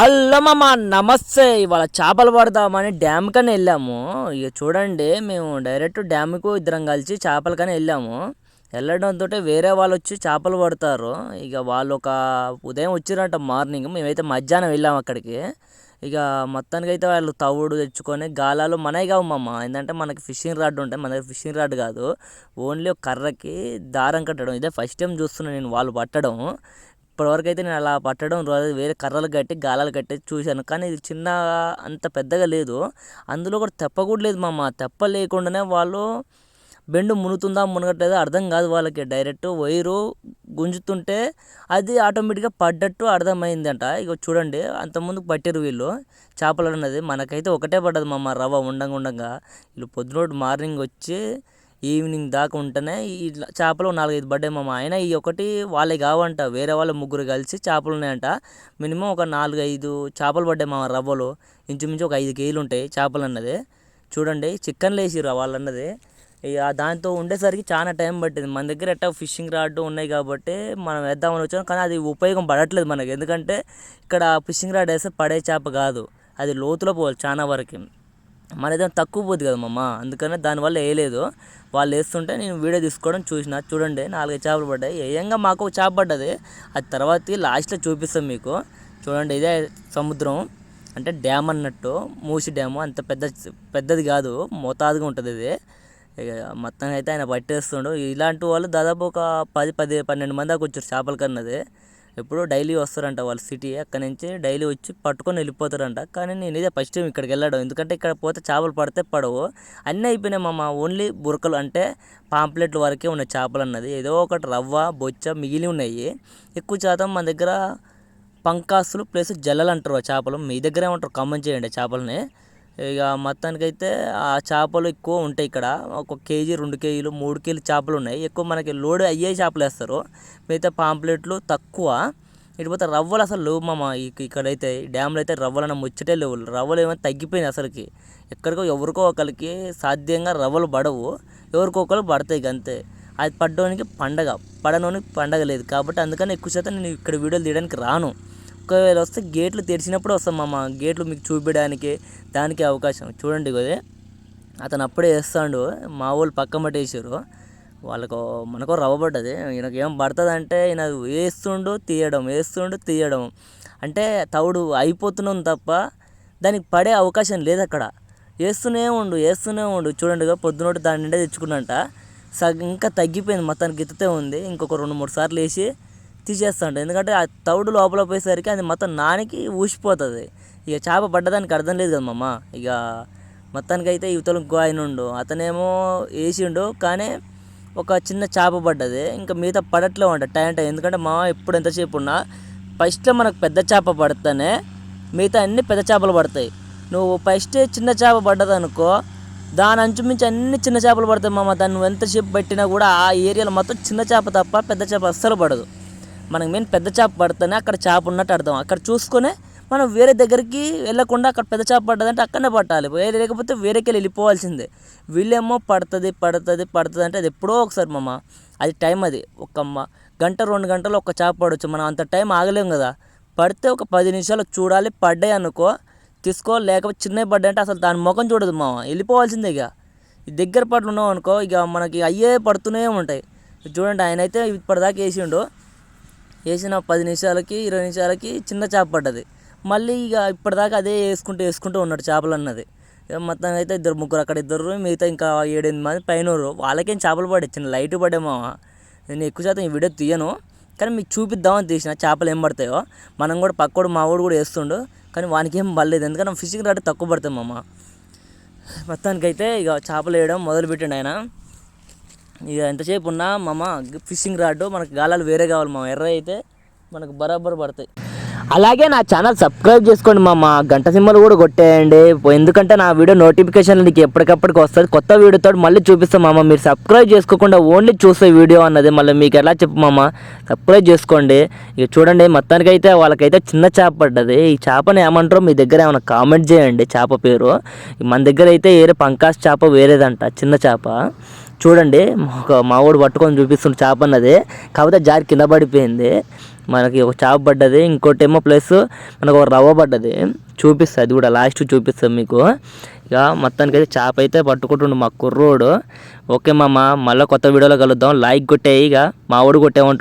అల్లమ్మ నమస్తే. ఇవాళ చేపలు పడదామని డ్యామ్ కని వెళ్ళాము. ఇక చూడండి మేము డైరెక్ట్ డ్యామ్కు ఇద్దరం కలిసి చేపలు కానీ వెళ్ళాము. వెళ్ళడంతో వేరే వాళ్ళు వచ్చి చేపలు పడతారు. ఇక వాళ్ళు ఒక ఉదయం వచ్చిరంట మార్నింగ్. మేమైతే మధ్యాహ్నం వెళ్ళాము అక్కడికి. ఇక మొత్తానికి అయితే వాళ్ళు తవుడు తెచ్చుకొని గాలాలు మనవి కావు మామ. ఏంటంటే మనకి ఫిషింగ్ రాడ్ ఉంటాయి మన దగ్గర ఫిషింగ్ రాడ్ కాదు. ఓన్లీ ఒక కర్రకి దారం కట్టడం. ఇదే ఫస్ట్ టైం చూస్తున్నాను నేను వాళ్ళు పట్టడం. ఇప్పటివరకు అయితే నేను అలా పట్టడం వేరే కర్రలు కట్టి గాలాలు కట్టి చూశాను. కానీ ఇది చిన్న అంత పెద్దగా లేదు. అందులో కూడా తెప్ప కూడా లేదు మామ. తెప్ప లేకుండానే వాళ్ళు బెండు మునుగుతుందా మునగట్లేదా అర్థం కాదు వాళ్ళకి. డైరెక్ట్ వైరు గుంజుతుంటే అది ఆటోమేటిక్గా పడ్డట్టు అర్థమైందంట. ఇక చూడండి అంతకుముందు పట్టారు వీళ్ళు. చేపలు అన్నది మనకైతే ఒకటే పడ్డది మామ రవ్వ ఉండంగా ఉండంగా. వీళ్ళు పొద్దునోటి మార్నింగ్ వచ్చి ఈవినింగ్ దాకా ఉంటేనే ఇట్లా చేపలు నాలుగైదు పడ్డాయి మా ఆయన ఈ ఒకటి వాళ్ళే కావంట వేరే వాళ్ళు ముగ్గురు కలిసి చేపలు ఉన్నాయంట మినిమం ఒక నాలుగైదు చేపలు పడ్డాయి మా రవ్వలు. ఇంచుమించు ఒక ఐదు కేజీలు ఉంటాయి చేపలు అన్నది చూడండి చికెన్లు వేసిర్రు వాళ్ళు అన్నది ఇక దాంతో ఉండేసరికి చాలా టైం పట్టింది. మన దగ్గర ఎట్టా ఫిషింగ్ రాడ్ ఉన్నాయి కాబట్టి మనం వేద్దామని వచ్చాం కానీ అది ఉపయోగం పడట్లేదు మనకి. ఎందుకంటే ఇక్కడ ఫిషింగ్ రాడ్ వేస్తే పడే చేప కాదు. అది లోతులో పోవాలి చాలా వరకు. మన దగ్గర తక్కువ పోద్ది కదా మమ్మ అందుకనే దానివల్ల వేయలేదు. వాళ్ళు వేస్తుంటే నేను వీడియో తీసుకోవడం చూసిన చూడండి నాలుగైదు చేపలు పడ్డాయి. ఏయంగా మాకు ఒక చేప పడ్డది. అది తర్వాత లాస్ట్లో చూపిస్తాం మీకు. చూడండి ఇదే సముద్రం. అంటే డ్యామ్ అన్నట్టు మూసి డ్యాము. అంత పెద్ద పెద్దది కాదు మోతాదుగా ఉంటుంది ఇది. ఇక మొత్తం అయితే ఆయన పట్టేస్తుండు. ఇలాంటి వాళ్ళు దాదాపు ఒక పది పది పన్నెండు మంది దాకా వచ్చారు చేపల కన్నది ఎప్పుడు డైలీ వస్తారంట వాళ్ళు సిటీ అక్కడ నుంచి డైలీ వచ్చి పట్టుకొని వెళ్ళిపోతారంట. కానీ నేను ఇదే ఫస్ట్ టైం ఇక్కడికి వెళ్ళడం. ఎందుకంటే ఇక్కడ పోతే చేపలు పడితే పడవు. అన్నీ అయిపోయినాయి మా ఓన్లీ బురకలు అంటే పాంప్లెట్లు వరకే ఉన్నాయి చేపలు అన్నది. ఏదో ఒకటి రవ్వ బొచ్చ మిగిలి ఉన్నాయి. ఎక్కువ శాతం మన దగ్గర పంకాసులు ప్లస్ జల్లలు అంటారు ఆ చేపలు. మీ దగ్గర ఏమంటారు? కమ్మం చేయండి చేపలని. ఇక మొత్తానికైతే ఆ చేపలు ఎక్కువ ఉంటాయి ఇక్కడ. ఒక కేజీ రెండు కేజీలు మూడు కేజీలు చేపలు ఉన్నాయి. ఎక్కువ మనకి లోడ్ అయ్యే చేపలు వేస్తారు. మిగతా పాంప్లెట్లు తక్కువ. ఇటుపోతే రవ్వలు అసలు లేవు మామ. ఇక్కడైతే డ్యామ్లో అయితే రవ్వలు అన్న ముచ్చటే లేవు. రవ్వలు ఏమైనా తగ్గిపోయినాయి అసలుకి. ఎక్కడికో ఎవరికో ఒకరికి సాధ్యంగా రవ్వలు పడవు. ఎవరికో ఒకరు పడతాయి ఇక అంతే. అది పడ్డానికి పండగ. పడనోనికి పండగ లేదు. కాబట్టి అందుకని ఎక్కువ శాతం నేను ఇక్కడ వీడియోలు తీయడానికి రాను. ఒకవేళ వస్తే గేట్లు తెరిచినప్పుడు వస్తాం మామ. గేట్లు మీకు చూపించడానికి దానికి అవకాశం. చూడండి కదే అతను అప్పుడే వేస్తాడు. మా వాళ్ళు పక్క మట్టేసారు వాళ్ళకు మనకు రవ్వ పడ్డది. ఈయనకు ఏం పడుతుంది అంటే ఈయన వేస్తుండు తీయడం వేస్తుండు తీయడం. అంటే తవుడు అయిపోతున్నాం తప్ప దానికి పడే అవకాశం లేదు అక్కడ వేస్తూనే ఉండు వేస్తూనే ఉండు. చూడండి పొద్దునోటి దాని నిండా తెచ్చుకున్నంట. సగ ఇంకా తగ్గిపోయింది. మొత్తానికి గిత్తతే ఉంది. ఇంకొక రెండు మూడు సార్లు వేసి తీసేస్తాడు. ఎందుకంటే ఆ తౌడు లోపల పోయేసరికి అది మొత్తం నానికి ఊసిపోతుంది. ఇక చేప పడ్డదానికి అర్థం లేదు కదా మామ. ఇక మొత్తానికి అయితే యువతలు ఇంకో ఆయన ఉండు అతనేమో వేసిండు కానీ ఒక చిన్న చేప పడ్డది. ఇంకా మిగతా పడట్లేవు ఉంటాయి టైం టైం. ఎందుకంటే మా ఎప్పుడు ఎంతసేపు ఉన్నా ఫస్ట్లో మనకు పెద్ద చేప పడితేనే మిగతా అన్ని పెద్ద చేపలు పడతాయి. నువ్వు ఫస్ట్ చిన్న చేప పడ్డదనుకో దాని అంచుమించి అన్ని చిన్న చేపలు పడతాయి మామ. దాన్ని నువ్వు ఎంతసేపు పెట్టినా కూడా ఆ ఏరియాలో మొత్తం చిన్న చేప తప్ప పెద్ద చేప అస్సలు పడదు. మనకి మెయిన్ పెద్ద చేప పడితేనే అక్కడ చేప ఉన్నట్టు అర్థం. అక్కడ చూసుకొని మనం వేరే దగ్గరికి వెళ్ళకుండా అక్కడ పెద్ద చేప పడ్డదంటే అక్కడనే పట్టాలి. వేరే లేకపోతే వేరేకి వెళ్ళిపోవాల్సిందే. వీళ్ళేమో పడుతుంది పడుతుంది పడుతుంది అంటే అది ఎప్పుడో ఒకసారి మామ. అది టైం అది. ఒక గంట రెండు గంటలు ఒక చేప పడవచ్చు మనం అంత టైం ఆగలేం కదా. పడితే ఒక పది నిమిషాలు చూడాలి. పడ్డాయి అనుకో తీసుకో. లేకపోతే చిన్నవి పడ్డాయి అంటే అసలు దాని ముఖం చూడదు మామ. వెళ్ళిపోవాల్సిందే ఇక. దగ్గర పట్లు ఉన్నాం అనుకో ఇక మనకి అయ్యే పడుతూనే ఉంటాయి. చూడండి ఆయన అయితే ఇప్పటిదాకా వేసిండు. వేసిన పది నిమిషాలకి ఇరవై నిమిషాలకి చిన్న చేప పడ్డది. మళ్ళీ ఇక ఇప్పటిదాకా అదే వేసుకుంటూ వేసుకుంటూ ఉన్నాడు చేపలు అన్నది. మొత్తం అయితే ఇద్దరు ముగ్గురు అక్కడ ఇద్దరు మిగతా ఇంకా ఏడెనిమిది మంది పైన వాళ్ళకేం చేపలు పడే చిన్న లైట్ పడేమో నేను ఎక్కువ శాతం ఈ వీడియో తీయను. కానీ మీకు చూపిద్దామని తీసిన చేపలు ఏం పడతాయో. మనం కూడా పక్కోడు మా వాడు కూడా వేస్తుండు. కానీ వానికి ఏం పడలేదు. ఎందుకంటే ఫిషింగ్ రేట్ తక్కువ పడతాయి మామ. మొత్తానికైతే ఇక చేపలు వేయడం మొదలుపెట్టిండు ఆయన. ఇక ఎంతసేపు ఉన్నా మామ ఫిషింగ్ రాడ్ మనకు గాలాలు వేరే కావాలి మామ. ఎర్ర అయితే మనకు బరాబర్ పడతాయి. అలాగే నా ఛానల్ సబ్స్క్రైబ్ చేసుకోండి మా గంట సింబల్ కూడా కొట్టేయండి. ఎందుకంటే నా వీడియో నోటిఫికేషన్ నీకు ఎప్పటికప్పటికి వస్తుంది. కొత్త వీడియోతో మళ్ళీ చూపిస్తాం మామ. మీరు సబ్స్క్రైబ్ చేసుకోకుండా ఓన్లీ చూసే వీడియో అన్నది మళ్ళీ మీకు ఎలా చెప్పు మామ. సబ్స్క్రైబ్ చేసుకోండి. ఇక చూడండి మొత్తానికైతే వాళ్ళకైతే చిన్న చేప పడ్డది. ఈ చేపను ఏమంటారో మీ దగ్గర ఏమైనా కామెంట్ చేయండి చేప పేరు. మన దగ్గర అయితే వేరే పంకాస్ చేప వేరేదంట చిన్న చేప. చూడండి ఒక మావోడు పట్టుకొని చూపిస్తున్న చేప అన్నది. కాకపోతే జారి కింద పడిపోయింది. మనకి ఒక చాప్ పడ్డది ఇంకోటి ఏమో ప్లస్ మనకు ఒక రవ్వ పడ్డది. చూపిస్తుంది అది కూడా లాస్ట్ చూపిస్తాం మీకు. ఇక మొత్తానికి అయితే చేప అయితే పట్టుకుంటుండు మా కుర్రోడు. ఓకే మామ మళ్ళీ కొత్త వీడియోలో కలుద్దాం. లైక్ కొట్టేయి ఇక మా వాడు కొట్టేమంటు